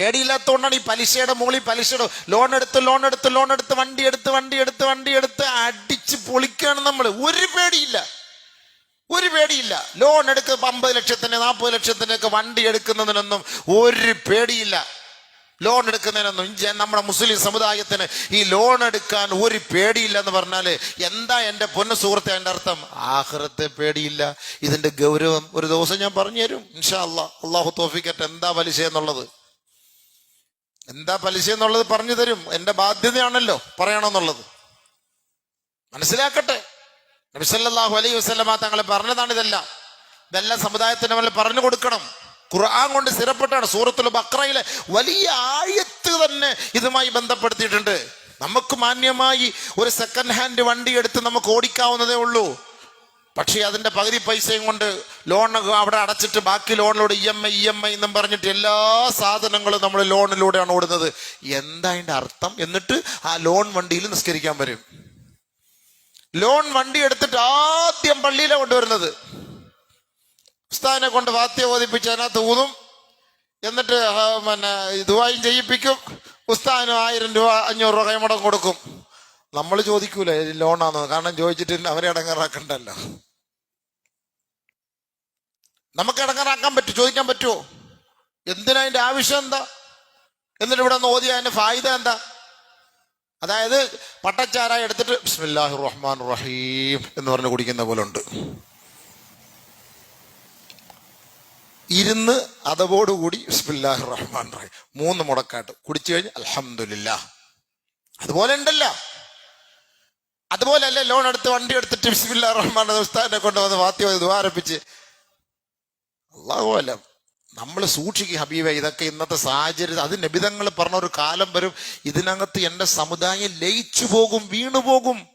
പേടിയില്ലാത്തതുകൊണ്ടാണ് ഈ പലിശയുടെ മുകളിൽ പലിശയുടെ ലോൺ എടുത്ത് ലോൺ എടുത്ത് ലോൺ എടുത്ത് വണ്ടി എടുത്ത് വണ്ടി എടുത്ത് വണ്ടി എടുത്ത് അടിച്ച് പൊളിക്കുകയാണ് നമ്മൾ ഒരു പേടിയില്ല. ഒരു പേടിയില്ല. ലോൺ എടുക്ക അമ്പത് ലക്ഷത്തിന് നാൽപ്പത് ലക്ഷത്തിന് ഒക്കെ വണ്ടി എടുക്കുന്നതിനൊന്നും ഒരു പേടിയില്ല. ലോൺ എടുക്കുന്നതിനൊന്നും നമ്മുടെ മുസ്ലിം സമുദായത്തിന് ഈ ലോൺ എടുക്കാൻ ഒരു പേടിയില്ല എന്ന് പറഞ്ഞാൽ എന്താ എന്റെ പൊന്നു സുഹൃത്തെ എന്റെ അർത്ഥം? ആഹ്റത്തെ പേടിയില്ല. ഇതിന്റെ ഗൗരവം ഒരു ദിവസം ഞാൻ പറഞ്ഞു തരും ഇൻഷാ അള്ളാഹ് അള്ളാഹു തോഫിക്കറ്റ് എന്താ പലിശ എന്നുള്ളത്? എന്താ പലിശ എന്നുള്ളത് പറഞ്ഞു തരും. എന്റെ ബാധ്യതയാണല്ലോ പറയണമെന്നുള്ളത്. മനസ്സിലാക്കട്ടെ. നബിസല്ലാഹു അലൈഹി വസ്ലമ തങ്ങളെ പറഞ്ഞതാണ് ഇതെല്ലാം. ഇതെല്ലാം സമുദായത്തിന് നമ്മൾ പറഞ്ഞു കൊടുക്കണം. ഖുർആൻ കൊണ്ട് സ്ഥിരപ്പെട്ടാണ്. സൂറത്തുൽ ബക്രയിലെ വലിയ ആഴത്ത് തന്നെ ഇതുമായി ബന്ധപ്പെടുത്തിയിട്ടുണ്ട്. നമുക്ക് മാന്യമായി ഒരു സെക്കൻഡ് ഹാൻഡ് വണ്ടി എടുത്ത് നമുക്ക് ഓടിക്കാവുന്നതേ ഉള്ളൂ. പക്ഷേ അതിന്റെ പകുതി പൈസയും കൊണ്ട് ലോൺ അവിടെ അടച്ചിട്ട് ബാക്കി ലോണിലൂടെ E M I E M I എന്നും പറഞ്ഞിട്ട് എല്ലാ സാധനങ്ങളും നമ്മൾ ലോണിലൂടെയാണ് ഓടുന്നത്. എന്താ അതിന്റെ അർത്ഥം? എന്നിട്ട് ആ ലോൺ വണ്ടിയിൽ നിസ്കരിക്കാൻ വരും. ലോൺ വണ്ടി എടുത്തിട്ട് ആദ്യം പള്ളിയിലെ കൊണ്ടുവരുന്നത്. ഉസ്താദിനെ കൊണ്ട് വാത്യ ഓതിപ്പിച്ച് അതിനകത്ത് ഊതും. എന്നിട്ട് പിന്നെ ഇതുവായും ചെയ്യിപ്പിക്കും. ഉസ്താദിന് ആയിരം രൂപ അഞ്ഞൂറ് രൂപ കൈമുടം കൊടുക്കും. നമ്മൾ ചോദിക്കൂല ലോണാന്ന്? കാരണം ചോദിച്ചിട്ട് അവരെ അടങ്ങാറാക്കണ്ടല്ലോ. നമുക്ക് അടങ്ങാറാക്കാൻ പറ്റും ചോദിക്കാൻ പറ്റുമോ? എന്തിനാ അതിന്റെ ആവശ്യം എന്താ? എന്നിട്ട് ഇവിടെ നിന്ന് അതിന്റെ ഫായിദ എന്താ? അതായത് പട്ടച്ചാരായി എടുത്തിട്ട് ബിസ്മില്ലാഹി റഹ്മാൻ റഹീം എന്ന് പറഞ്ഞ് കുടിക്കുന്ന പോലെ ഉണ്ട്. ഇരുന്ന് അതവോടുകൂടി ബിസ്മില്ലാഹി റഹ്മാൻ റഹീം മൂന്ന് മുടക്കാട്ട് കുടിച്ചു കഴിഞ്ഞ് അലഹമില്ല അതുപോലെ ഉണ്ടല്ല. അതുപോലെ അല്ലേ ലോൺ എടുത്ത് വണ്ടി എടുത്തിട്ട് ബിസ്മില്ലാ റഹ്മാൻ ഉസ്താദിനെ കൊണ്ടുവന്ന് വാത്തി ദ്വാരപ്പിച്ച് അള്ളാഹു അല്ല നമ്മൾ സൂക്ഷിക്കും ഹബീബ ഇതൊക്കെ ഇന്നത്തെ സാഹചര്യം അത് നബിതങ്ങൾ പറഞ്ഞ ഒരു കാലം വരും. ഇതിനകത്ത് എന്റെ സമുദായം ലയിച്ചു പോകും വീണു പോകും.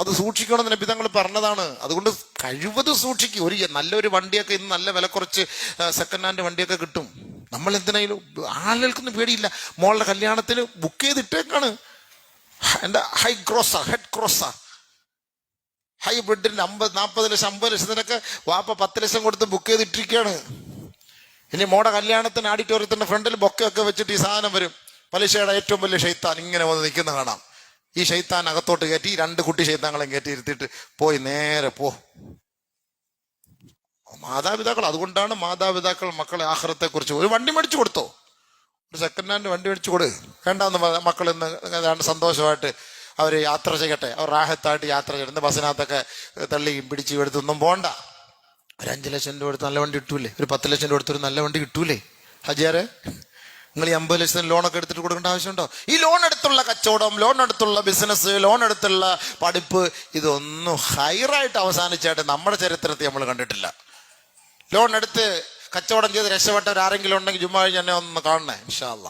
അത് സൂക്ഷിക്കണം എന്ന് നബിതങ്ങൾ പറഞ്ഞതാണ്. അതുകൊണ്ട് കഴിവത് സൂക്ഷിക്കും. ഒരു നല്ലൊരു വണ്ടിയൊക്കെ ഇന്ന് നല്ല വില കുറച്ച് സെക്കൻഡ് ഹാൻഡ് വണ്ടിയൊക്കെ കിട്ടും. നമ്മൾ എന്തിനായാലും ആളുകൾക്കൊന്നും പേടിയില്ല. മോളുടെ കല്യാണത്തിന് ബുക്ക് ചെയ്തിട്ടേക്കാണ്. എന്റെ ഹൈ ക്രോസ ഹെഡ് ക്രോസാ ഹൈബ്രിഡിന്റെ അമ്പത് നാൽപ്പത് ലക്ഷം അമ്പത് ലക്ഷത്തിനൊക്കെ വാപ്പ പത്ത് ലക്ഷം കൊടുത്ത് ബുക്ക് ചെയ്തിട്ടിരിക്കുകയാണ്. ഇനി മോടെ കല്യാണത്തിന് ആഡിറ്റോറിയത്തിന്റെ ഫ്രണ്ടിൽ ബൊക്കയൊക്കെ വെച്ചിട്ട് ഈ സാധനം വരും. പലിശയുടെ ഏറ്റവും വലിയ ഷെയ്ത്താൻ ഇങ്ങനെ വന്ന് നിൽക്കുന്ന കാണാം. ഈ ഷെയ്ത്താൻ അകത്തോട്ട് കയറ്റി രണ്ട് കുട്ടി ഷെയ്ത്താങ്ങളെ കയറ്റി ഇരുത്തിയിട്ട് പോയി നേരെ പോ. മാതാപിതാക്കൾ അതുകൊണ്ടാണ് മാതാപിതാക്കൾ മക്കളെ ആഹ്റത്തെ കുറിച്ച് ഒരു വണ്ടി മേടിച്ചു കൊടുത്തോ? ഒരു സെക്കൻഡ് ഹാൻഡ് വണ്ടി മേടിച്ചു കൊടു വേണ്ടാന്ന് മക്കൾ ഇന്ന് സന്തോഷമായിട്ട് അവർ യാത്ര ചെയ്യട്ടെ. അവർ റാഹത്തായിട്ട് യാത്ര ചെയ്യട്ടെ ബസ്സിനകത്തൊക്കെ തള്ളി പിടിച്ച് എടുത്തൊന്നും പോണ്ട. ഒരു അഞ്ച് ലക്ഷം രൂപ എടുത്ത് നല്ല വണ്ടി കിട്ടൂലേ? ഒരു പത്ത് ലക്ഷം രൂപ എടുത്ത് ഒരു നല്ല വണ്ടി കിട്ടൂലേ? ഹജിയാരെ നിങ്ങൾ ഈ അമ്പത് ലക്ഷം ലോണൊക്കെ എടുത്തിട്ട് കൊടുക്കേണ്ട ആവശ്യമുണ്ടോ? ഈ ലോൺ എടുത്തുള്ള കച്ചവടം ലോൺ എടുത്തുള്ള ബിസിനസ് ലോൺ എടുത്തുള്ള പഠിപ്പ് ഇതൊന്നും ഹൈറായിട്ട് അവസാനിച്ചായിട്ട് നമ്മുടെ ചരിത്രത്തെ നമ്മൾ കണ്ടിട്ടില്ല. ലോൺ എടുത്ത് കച്ചവടം ചെയ്ത് രക്ഷപ്പെട്ടവർ ആരെങ്കിലും ഉണ്ടെങ്കിൽ ചുമ്മാ എന്നെ ഒന്ന് കാണണേ ഇൻഷാല്ല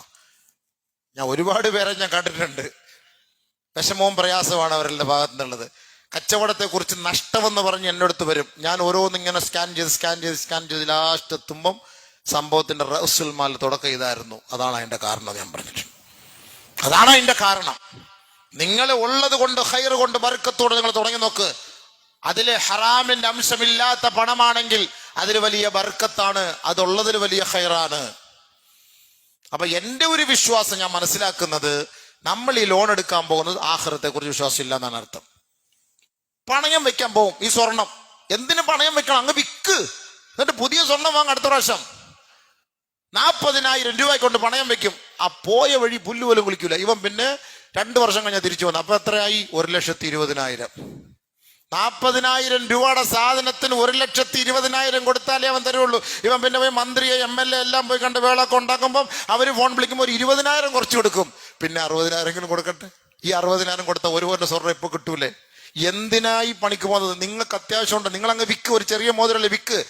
ഞാൻ ഒരുപാട് പേരെ ഞാൻ കണ്ടിട്ടുണ്ട്. വിഷമവും പ്രയാസമാണ് അവരുടെ ഭാഗത്തു നിന്നുള്ളത് കച്ചവടത്തെ കുറിച്ച് നഷ്ടമെന്ന് പറഞ്ഞ് എന്റെ അടുത്ത് വരും. ഞാൻ ഓരോന്ന് ഇങ്ങനെ സ്കാൻ ചെയ്ത് സ്കാൻ ചെയ്ത് സ്കാൻ ചെയ്ത് ലാസ്റ്റ് എത്തുമ്പം സംഭവത്തിന്റെ റസുൽ മാല തുടക്കം ഇതായിരുന്നു. അതാണ് അതിന്റെ കാരണം ഞാൻ പറഞ്ഞിട്ടുണ്ട്. അതാണ് അതിന്റെ കാരണം. നിങ്ങൾ ഉള്ളത് കൊണ്ട് ഹൈർ കൊണ്ട് ബർക്കത്തോടെ നിങ്ങൾ തുടങ്ങി നോക്ക്. അതിൽ ഹറാമിന്റെ അംശമില്ലാത്ത പണമാണെങ്കിൽ അതിൽ വലിയ ബർക്കത്താണ് അതുള്ളതിൽ വലിയ ഹൈറാണ് അപ്പൊ എന്റെ ഒരു വിശ്വാസം ഞാൻ മനസ്സിലാക്കുന്നത് നമ്മൾ ഈ ലോൺ എടുക്കാൻ പോകുന്നത് ആഹ്റത്തെ കുറിച്ച് വിശ്വാസം ഇല്ല എന്നാണ് അർത്ഥം. പണയം വെക്കാൻ പോകും ഈ സ്വർണം. എന്തിനു പണയം വെക്കണം? അങ്ങ് വിക്ക്. എന്നിട്ട് പുതിയ സ്വർണം വാങ്ങ അടുത്ത പ്രാവശ്യം. നാൽപ്പതിനായിരം രൂപ കൊണ്ട് പണയം വെക്കും. ആ പോയ വഴി പുല്ലുപോലും കുളിക്കൂല. ഇവൻ പിന്നെ രണ്ടു വർഷം കഴിഞ്ഞാൽ തിരിച്ചു വന്നു. അപ്പൊ എത്രയായി? ഒരു ലക്ഷത്തി ഇരുപതിനായിരം. നാൽപ്പതിനായിരം രൂപയുടെ സാധനത്തിന് ഒരു ലക്ഷത്തി ഇരുപതിനായിരം കൊടുത്താലേ അവൻ തരുള്ളൂ. ഇവൻ പിന്നെ പോയി മന്ത്രിയെ എം എൽ എ എല്ലാം പോയി കണ്ട് വേളൊക്കെ ഉണ്ടാക്കുമ്പോൾ അവർ ഫോൺ വിളിക്കുമ്പോൾ ഒരു ഇരുപതിനായിരം കുറച്ച് കൊടുക്കും. പിന്നെ അറുപതിനായിരം കൊടുക്കട്ടെ? ഈ അറുപതിനായിരം കൊടുത്ത ഒരു പോലെ സ്വർണം ഇപ്പൊ കിട്ടൂലേ? എന്തിനായി പണിക്ക് പോകുന്നത്? നിങ്ങൾക്ക് അത്യാവശ്യമുണ്ട്. നിങ്ങൾ അങ്ങ് വിക്ക്. ഒരു ചെറിയ മോതിരല്ലേ വിൽക്ക്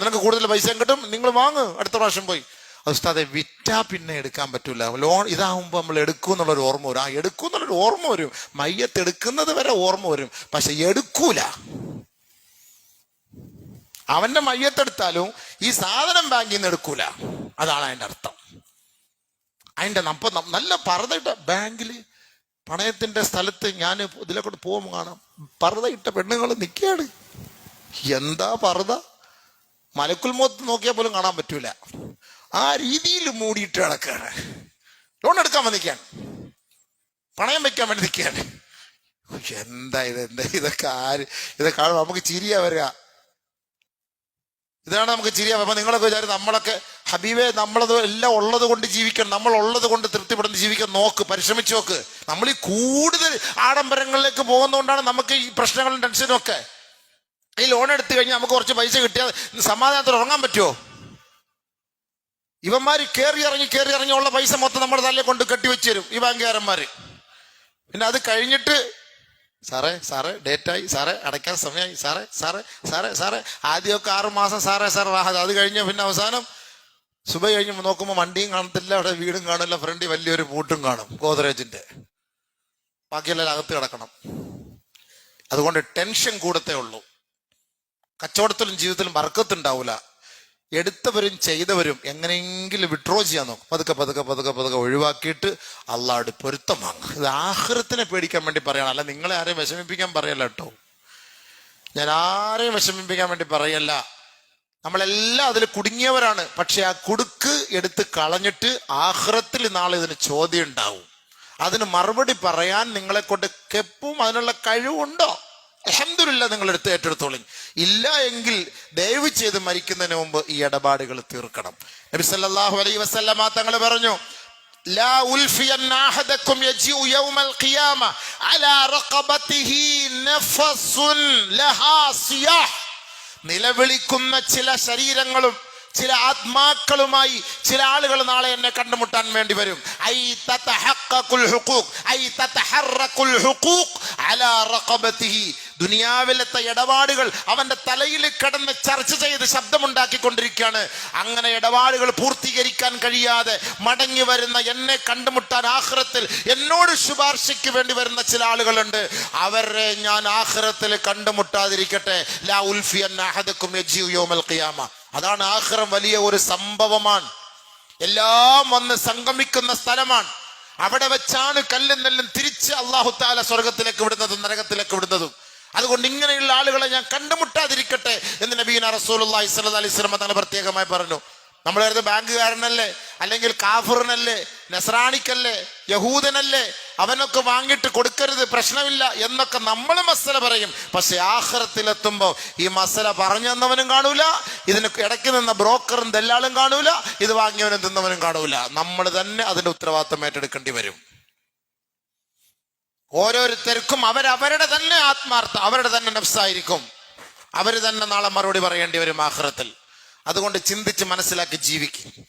നിനക്ക് കൂടുതൽ പൈസ കിട്ടും. നിങ്ങൾ വാങ്ങ്. അടുത്ത പ്രാവശ്യം പോയി. ഉസ്താദെ വിറ്റാ പിന്നെ എടുക്കാൻ പറ്റൂല. ലോൺ ഇതാകുമ്പോൾ നമ്മൾ എടുക്കും എന്നുള്ളൊരു ഓർമ്മ വരും. ആ എടുക്കും എന്നുള്ളൊരു ഓർമ്മ വരും. മയ്യത്ത് എടുക്കുന്നത് വരെ ഓർമ്മ വരും. പക്ഷെ എടുക്കൂല. അവന്റെ മയ്യത്തെടുത്താലും ഈ സാധനം ബാങ്കിൽ നിന്ന് എടുക്കൂല. അതാണ് അതിന്റെ അർത്ഥം. അതിന്റെ നമ്പ നല്ല പറതയിട്ട ബാങ്കിൽ പണയത്തിന്റെ സ്ഥലത്ത് ഞാൻ ഇതിലെ കൊണ്ട് പോകുമ്പോൾ കാണാം. പറതയിട്ട പെണ്ണുങ്ങൾ നിൽക്കുകയാണ്. എന്താ പറത മലക്കുൽമോത്ത് നോക്കിയാൽ പോലും കാണാൻ പറ്റൂല. ആ രീതിയിൽ മൂടിയിട്ട് കിടക്കുകയാണ്. ലോൺ എടുക്കാൻ വന്നിരിക്കുകയാണ്. പണയം വെക്കാൻ വേണ്ടി നിൽക്കുകയാണ്. എന്താ ഇത്? എന്താ ഇതൊക്കെ ആര്? ഇതൊക്കെ കാണുമ്പോൾ നമുക്ക് ചിരിയാ വരിക. ഇതാണ് നമുക്ക് ചിരിയാ അപ്പൊ നിങ്ങളൊക്കെ വിചാരിക്കും നമ്മളൊക്കെ ഹബീബെ നമ്മളത് എല്ലാം ഉള്ളത് കൊണ്ട് ജീവിക്കണം. നമ്മൾ ഉള്ളത് കൊണ്ട് തൃപ്തിപ്പെടുന്ന ജീവിക്കാൻ നോക്ക് പരിശ്രമിച്ചു നോക്ക്. നമ്മൾ ഈ കൂടുതൽ ആഡംബരങ്ങളിലേക്ക് പോകുന്നതുകൊണ്ടാണ് നമുക്ക് ഈ പ്രശ്നങ്ങളും ടെൻഷനും ഒക്കെ. ഈ ലോൺ എടുത്തു കഴിഞ്ഞാൽ നമുക്ക് കുറച്ച് പൈസ കിട്ടിയാൽ സമാധാനത്തിൽ ഉറങ്ങാൻ പറ്റുമോ? ഇവന്മാര് കയറി ഇറങ്ങി കയറി ഇറങ്ങി ഉള്ള പൈസ മൊത്തം നമ്മുടെ തലയിൽ കൊണ്ട് കെട്ടിവെച്ച് തരും ഈ ബാങ്കുകാരന്മാര്. പിന്നെ അത് കഴിഞ്ഞിട്ട് സാറേ സാറേ ഡേറ്റായി സാറേ അടയ്ക്കാൻ സമയമായി സാറേ സാറേ സാറേ സാറേ ആദ്യമൊക്കെ ആറു മാസം സാറേ സാറേ റാഹത് അത് കഴിഞ്ഞ് പിന്നെ അവസാനം സുബ കഴിഞ്ഞ് നോക്കുമ്പോൾ വണ്ടിയും കാണത്തില്ല അവിടെ വീടും കാണില്ല ഫ്രണ്ടി വലിയൊരു പൂട്ടും കാണും ഗോദ്രേജിന്റെ. ബാക്കിയെല്ലാം അകത്ത് കിടക്കണം. അതുകൊണ്ട് ടെൻഷൻ കൂടത്തേ ഉള്ളൂ. കച്ചവടത്തിലും ജീവിതത്തിലും വർക്കത്തുണ്ടാവില്ല എടുത്തവരും ചെയ്തവരും എങ്ങനെയെങ്കിലും വിഡ്രോ ചെയ്യാൻ നോക്കും. പതുക്കെ പതുക്കെ പതുക്കെ പതുക്കെ ഒഴിവാക്കിയിട്ട് അള്ളാട് പൊരുത്തം വാങ്ങും. ഇത് ആഹൃത്തിനെ പേടിക്കാൻ വേണ്ടി പറയണം. അല്ല നിങ്ങളെ ആരെയും വിഷമിപ്പിക്കാൻ പറയല്ല കേട്ടോ. ഞാൻ ആരെയും വിഷമിപ്പിക്കാൻ വേണ്ടി പറയല്ല. നമ്മളെല്ലാം അതിൽ കുടുങ്ങിയവരാണ്. പക്ഷെ ആ കുടുക്ക് എടുത്ത് കളഞ്ഞിട്ട് ആഹ്റത്തിൽ നാളെ ഇതിന് ചോദ്യം ഉണ്ടാവും. അതിന് മറുപടി പറയാൻ നിങ്ങളെ കൊണ്ട് കെപ്പും അതിനുള്ള കഴിവുണ്ടോ അഹമ്മദില്ല നിങ്ങൾ എടുത്ത് ഏറ്റെടുത്തോളി ഇല്ല എങ്കിൽ ദയവ് ചെയ്ത് മരിക്കുന്നതിന് മുമ്പ് ഈ ഇടപാടുകൾ തീർക്കണം നബി സല്ലല്ലാഹു അലൈഹി വസല്ലമ തങ്ങൾ പറഞ്ഞു لا ألفين أحدكم يجيء يوم القيامة على رقبته نفس لها صياح നിലവിളിക്കുന്ന ചില ശരീരങ്ങളും ചില ആത്മാക്കളുമായി ചില ആളുകൾ നാളെ എന്നെ കണ്ടുമുട്ടാൻ വേണ്ടി വരും ഐ തതഹഖഖുൽ ഹുഖൂഖ് ഐ തതഹറഖുൽ ഹുഖൂഖ് അലാ റഖബതിഹി ദുനിയാവിലത്തെ ഇടപാടുകൾ അവന്റെ തലയിൽ കിടന്ന് ചർച്ച ചെയ്ത് ശബ്ദമുണ്ടാക്കിക്കൊണ്ടിരിക്കുകയാണ്. അങ്ങനെ ഇടപാടുകൾ പൂർത്തീകരിക്കാൻ കഴിയാതെ മടങ്ങി വരുന്ന എന്നെ കണ്ടുമുട്ടാൻ ആഹ്റത്തിൽ എന്നോട് ശുപാർശയ്ക്ക് വേണ്ടി വരുന്ന ചില ആളുകളുണ്ട്. അവരെ ഞാൻ ആഹ്റത്തിൽ കണ്ടുമുട്ടാതിരിക്കട്ടെ. ലാ യൗമൽ ഖിയാമ. അതാണ് ആഹ്റം വലിയ ഒരു സംഭവമാണ്. എല്ലാം വന്ന് സംഗമിക്കുന്ന സ്ഥലമാണ്. അവിടെ വെച്ചാണ് കല്ലും നെല്ലും തിരിച്ച് അള്ളാഹു താല സ്വർഗത്തിലേക്ക് വിടുന്നതും നരകത്തിലേക്ക് വിടുന്നതും. അതുകൊണ്ട് ഇങ്ങനെയുള്ള ആളുകളെ ഞാൻ കണ്ടുമുട്ടാതിരിക്കട്ടെ എന്ന് നബീന റസൂലുള്ളാഹി സ്വല്ലല്ലാഹി അലൈഹി വസല്ലം തങ്ങൾ പ്രത്യേകമായി പറഞ്ഞു. നമ്മൾ കരുത് ബാങ്കുകാരനല്ലേ അല്ലെങ്കിൽ കാഫറിനല്ലേ നസ്രാണിക്കല്ലേ യഹൂദനല്ലേ അവനൊക്കെ വാങ്ങിയിട്ട് കൊടുക്കരുത് പ്രശ്നമില്ല എന്നൊക്കെ നമ്മൾ മസല പറയും. പക്ഷെ ആഹ്റത്തിലെത്തുമ്പോൾ ഈ മസല പറഞ്ഞു തന്നവനും കാണൂല ഇതിന് ഇടയ്ക്ക് നിന്ന ബ്രോക്കറും ദല്ലാളും കാണൂല ഇത് വാങ്ങിയവനും തിന്നവനും കാണൂല. നമ്മൾ തന്നെ അതിന്റെ ഉത്തരവാദിത്തം ഏറ്റെടുക്കേണ്ടി വരും. ഓരോരുത്തർക്കും അവരവരുടെ തന്നെ ആത്മാർത്ഥ അവരുടെ തന്നെ നഫ്സായിരിക്കും. അവർ തന്നെ നാളെ മറുപടി പറയേണ്ടി വരും ആഹ്റത്തിൽ. അതുകൊണ്ട് ചിന്തിച്ച് മനസ്സിലാക്കി ജീവിക്കും.